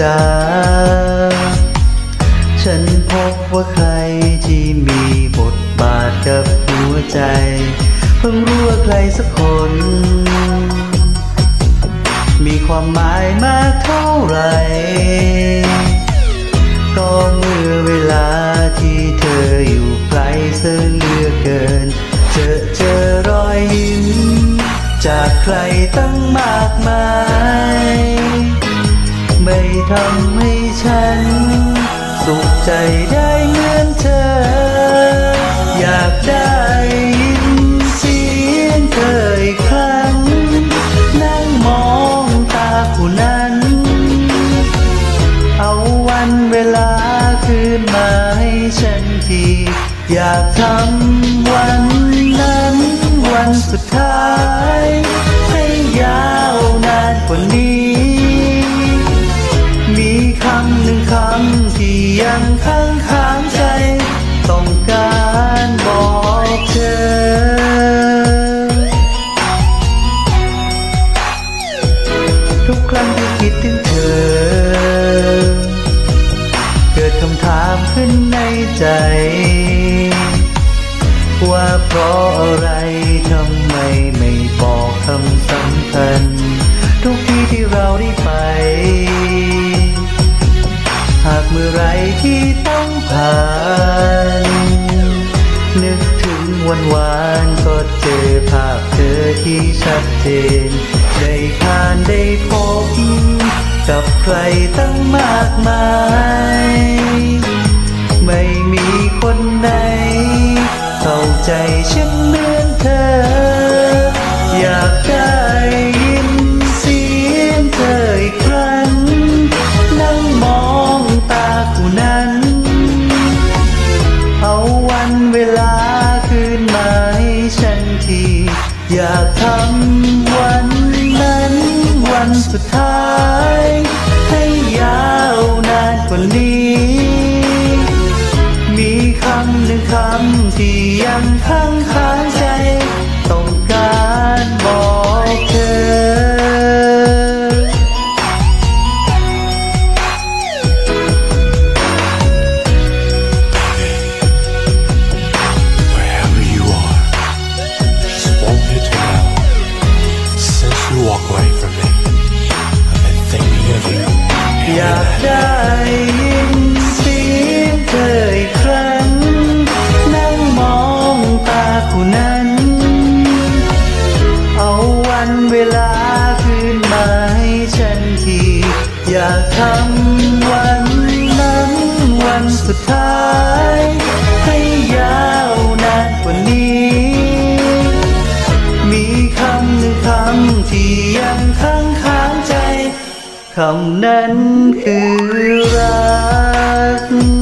จาฉันพบว่าใครที่มีบทบาทกับหัวใจ เพิ่งรู้ว่าใครสักคน มีความหมายมากเท่าไหร่ก็เมื่อเวลาที่เธออยู่ไกลเสียเหลือเกิน เจอเจอรอยยิ้ม จากใครตั้งมากมาย ไม่ทำให้ฉัน สุขใจได้เหมือนเธอ อยากได้ยินเสียงเธออีกครั้ง นั่งมองตาผู้นั้น เอาวันเวลาคืนมาให้ฉันทีอยากทำวันนั้นวันสุดท้าย ให้ยาวนานกว่านี้ คำหนึ่งคำที่ยังค้างค้างใจ ต้องการบอกเธอ ทุกครั้งที่คิดถึงเธอ เกิดคำถามขึ้นในใจ ว่าเพราะอะไรทำไมไม่ ที่ต้องผ่าน นึกถึงวันวานก็เจอภาพเธอที่ชัดเจน ได้ผ่านได้พบ กับใครตั้งมากมาย ไม่มีคนไหน เข้าใจฉันเหมือนเธอ อยากได้ยิน สุดท้าย ให้ยาวนานกว่านี้ มีคำหนึ่งคำที่ยังค้างค้างใจต้องการ อยากได้ยินเสียงเธออีกครั้ง นั่งมองตาคู่นั้น เอาวันเวลาคืนมาให้ฉันทีอยากทำวันนั้นวันสุดท้าย คำนั้นคือรัก